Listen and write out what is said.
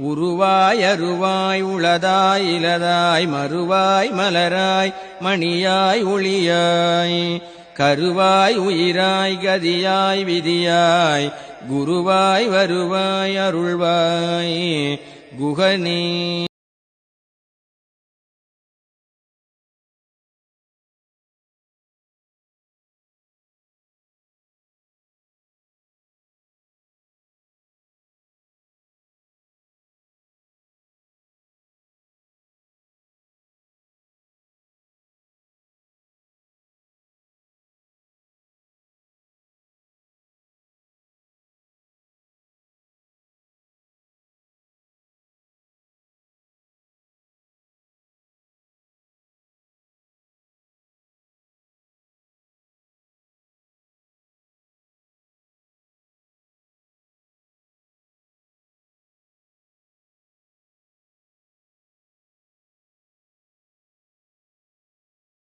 உருவாய் அருவாய் உளதாய் இலதாய் மறுவாய் மலராய் மணியாய் ஒளியாய். கருவாய் உயிராய் கதியாய் விதியாய். குருவாய் வருவாய் அருள்வாய். குகனே